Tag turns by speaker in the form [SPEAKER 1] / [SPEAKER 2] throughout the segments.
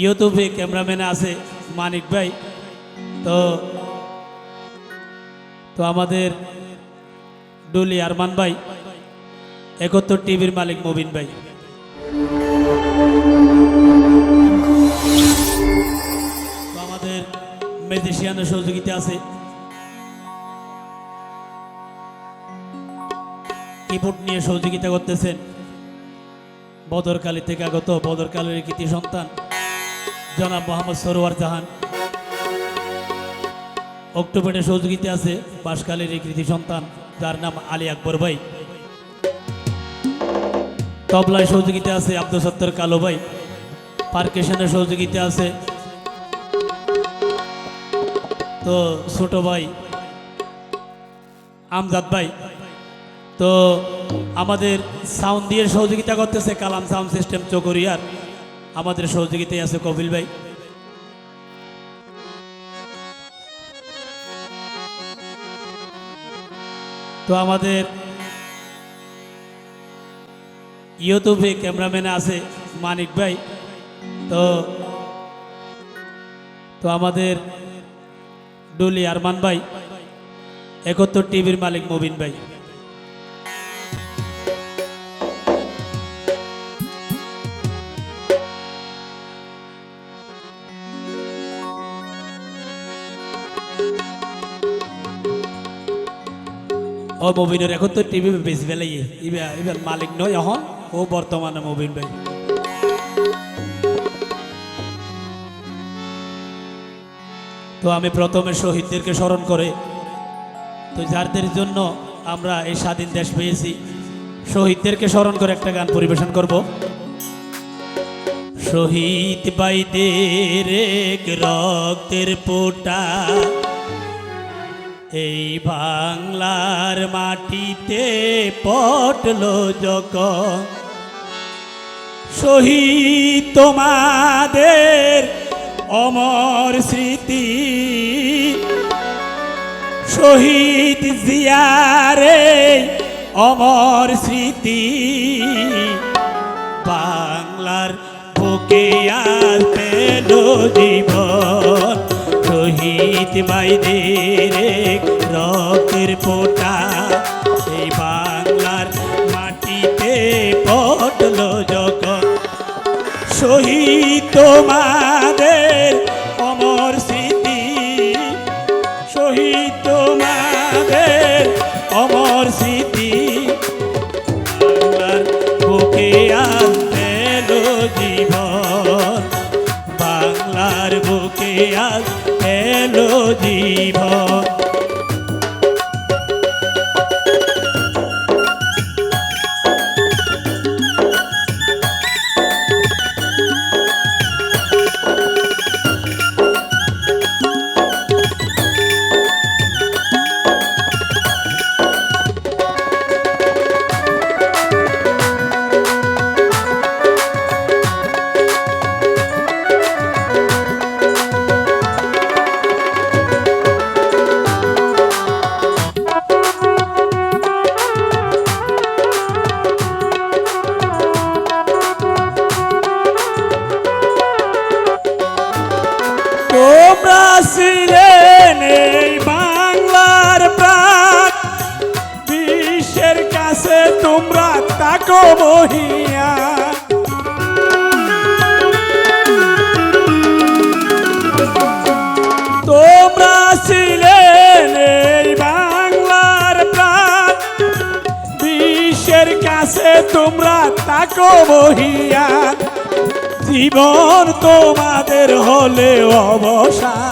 [SPEAKER 1] ইউটিউবে ক্যামেরাম্যান আছে মানিক ভাই। তো তো আমাদের ডুলি আরমান ভাই, একত্তর টিভির মালিক মবিন ভাই। তো আমাদের ম্যাজিশিয়ানের সহযোগিতা আছে। কিবোর্ড নিয়ে সহযোগিতা করতেছেন। বদরকালী থেকে আগত বদরকালের কৃতি সন্তান। জনাব মোহাম্মদ সরোয়ার জাহান। অক্টোবরে সহযোগিতা আছে বাসকালের কৃতি সন্তান, যার নাম আলী আকবর ভাই। তবলায় সহযোগিতা আছে আব্দুল সত্তর কালো ভাই। পার্কেশনের সহযোগিতা আছে। তো ছোট ভাই, আমজাদ ভাই। তো আমাদের সাউন্ড দিয়ে সহযোগিতা করতেছে কালাম সাউন্ড সিস্টেম চকরিয়ার। আমাদের সহযোগিতায় আছে কপিল ভাই। তো আমাদের ইউটিউবে ক্যামেরাম্যান আছে মানিক ভাই। তো তো আমাদের ডুলি আরমান ভাই, একত্তর টিভির মালিক মবিন ভাই। ও মবিনের এখন তো টিভি বেশি বেলাই ইবার মালিক নয় এখন, ও বর্তমানে মবিন ভাই। তো আমি প্রথমে শহীদদেরকে স্মরণ করে, তো যাদের জন্য আমরা এই স্বাধীন দেশ পেয়েছি, শহীদদেরকে স্মরণ করে একটা গান পরিবেশন করব। শহীদ বাইদের রক্তের পোটা এই বাংলার মাটিতে পটল যখন শহীদ তোমাদের অমর স্মৃতি, শহীদ জিয়ারে অমর স্মৃতি, বাংলার বুকে আর পেল জীবন। শহীদ মাইদের এক রক্তের পোটা এই বাংলার মাটিতে পটল জগৎ। শহীদ তোমাদের বহিয়া। তোমরা ছিলেন এই বাংলার প্রাণ। বিশ্বের কাছে তোমরা তাকো বহিয়া। জীবন তোমাদের হলে অবসান।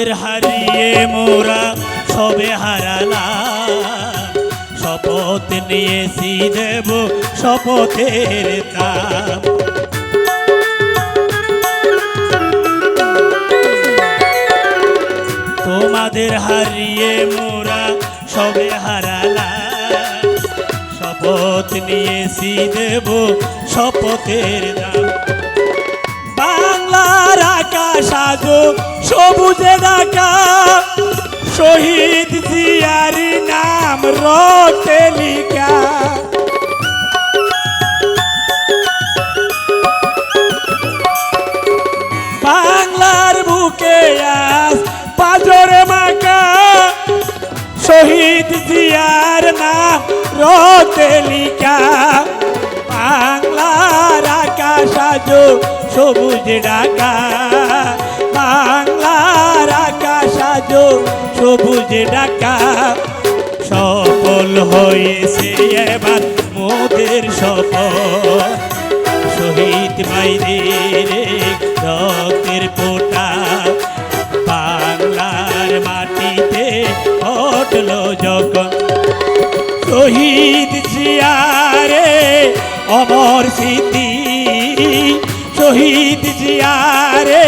[SPEAKER 1] তোমাদের হারিয়ে মোরা সবে হারালাম। শপথ নিয়েছি দেব শপথের দাম। তোমাদের হারিয়ে মোরা সবে হারালাম। শপথ নিয়েছি দেব শপথের দাম। আজো সবুজে ঢাকা শহীদ জিয়ার নাম লিখা। বাংলার বুকে আজ পাজরে মাকা শহীদ জিয়ার নাম লিখা। বাংলার আকাশ আজো সবুজ ঢাকা। সবুজ ডাকা। সফল হয়েছে এবার মোদের সফল শহীদ মাইদের রক্তের পোটা বাংলার মাটিতে ঘটল যখন শহীদ জিয়ারে অমর স্মৃতি। শহীদ জিয়ারে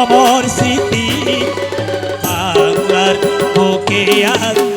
[SPEAKER 1] অমর স্মৃতি। தெரியாது.